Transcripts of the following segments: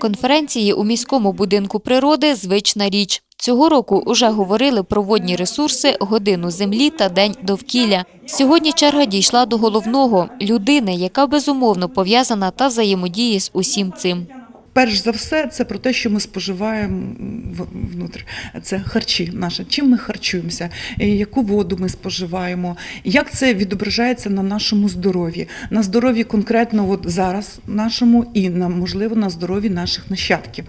Конференції у міському будинку природи звична річ. Цього року уже говорили про водні ресурси, годину землі та день довкілля. Сьогодні черга дійшла до головного – людини, яка безумовно пов'язана та взаємодіє з усім цим. Перш за все, це про те, що ми споживаємо внутрі. Це харчі наші. Чим ми харчуємося, яку воду ми споживаємо, як це відображається на нашому здоров'ї, на здоров'ї конкретно от зараз нашому і на можливо на здоров'ї наших нащадків.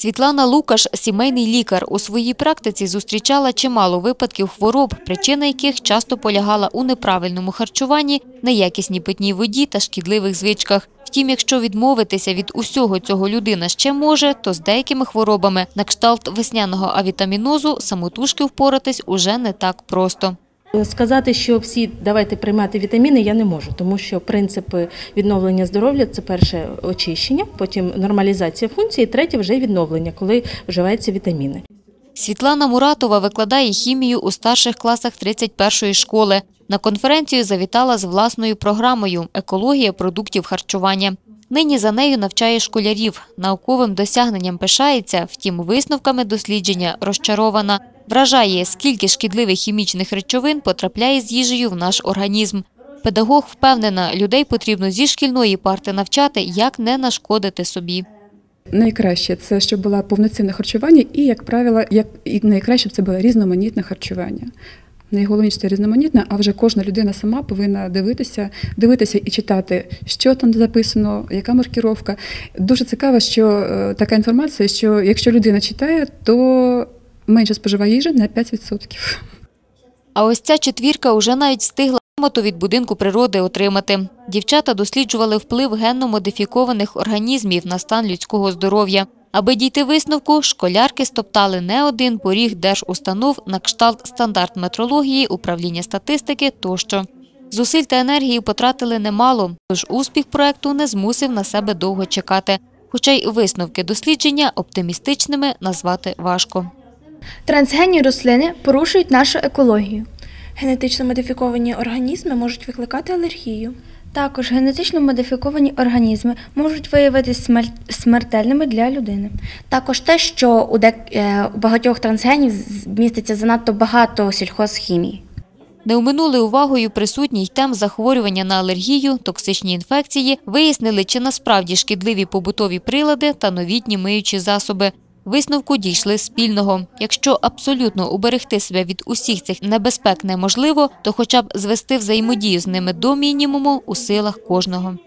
Світлана Лукаш, сімейний лікар, у своїй практиці зустрічала чимало випадків хвороб, причина яких часто полягала у неправильному харчуванні, неякісній питній воді та шкідливих звичках. Втім, якщо відмовитися від усього цього людина ще може, то з деякими хворобами, на кшталт весняного авітамінозу, самотужки впоратись уже не так просто. Сказати, що всі давайте приймати вітаміни, я не можу, тому що принципи відновлення здоров'я це перше очищення, потім нормалізація функцій, і третє вже відновлення, коли вживаються вітаміни. Світлана Муратова викладає хімію у старших класах 31-ї школи. На конференцію завітала з власною програмою «Екологія продуктів харчування». Нині за нею навчає школярів. Науковим досягненням пишається, втім висновками дослідження розчарована. Вражає, скільки шкідливих хімічних речовин потрапляє з їжею в наш організм. Педагог впевнена, людей потрібно зі шкільної парти навчати, як не нашкодити собі. Найкраще це щоб було повноцінне харчування, і, як правило, як і найкраще це було різноманітне харчування. Найголовніше це різноманітне, а вже кожна людина сама повинна дивитися, дивитися і читати, що там записано, яка маркіровка. Дуже цікаво, що е, така інформація, що якщо людина читає, то менше споживає їжі на 5%. А ось ця четвірка уже навіть встигла грамоту від будинку природи отримати. Дівчата досліджували вплив генно-модифікованих організмів на стан людського здоров'я. Аби дійти висновку, школярки стоптали не один поріг держустанов на кшталт стандарт метрології, управління статистики тощо. Зусиль та енергії потратили немало, тож успіх проекту не змусив на себе довго чекати. Хоча й висновки дослідження оптимістичними назвати важко. Трансгенні рослини порушують нашу екологію. Генетично модифіковані організми можуть викликати алергію. Також генетично модифіковані організми можуть виявитися смертельними для людини. Також те, що у, е, у багатьох трансгенів міститься занадто багато сільхозхімії. Не оминули увагою присутній тем захворювання на алергію, токсичні інфекції, вияснили, чи насправді шкідливі побутові прилади та новітні миючі засоби. Висновку дійшли спільного. Якщо абсолютно уберегти себе від усіх цих небезпек неможливо, то хоча б звести взаємодію з ними до мінімуму у силах кожного.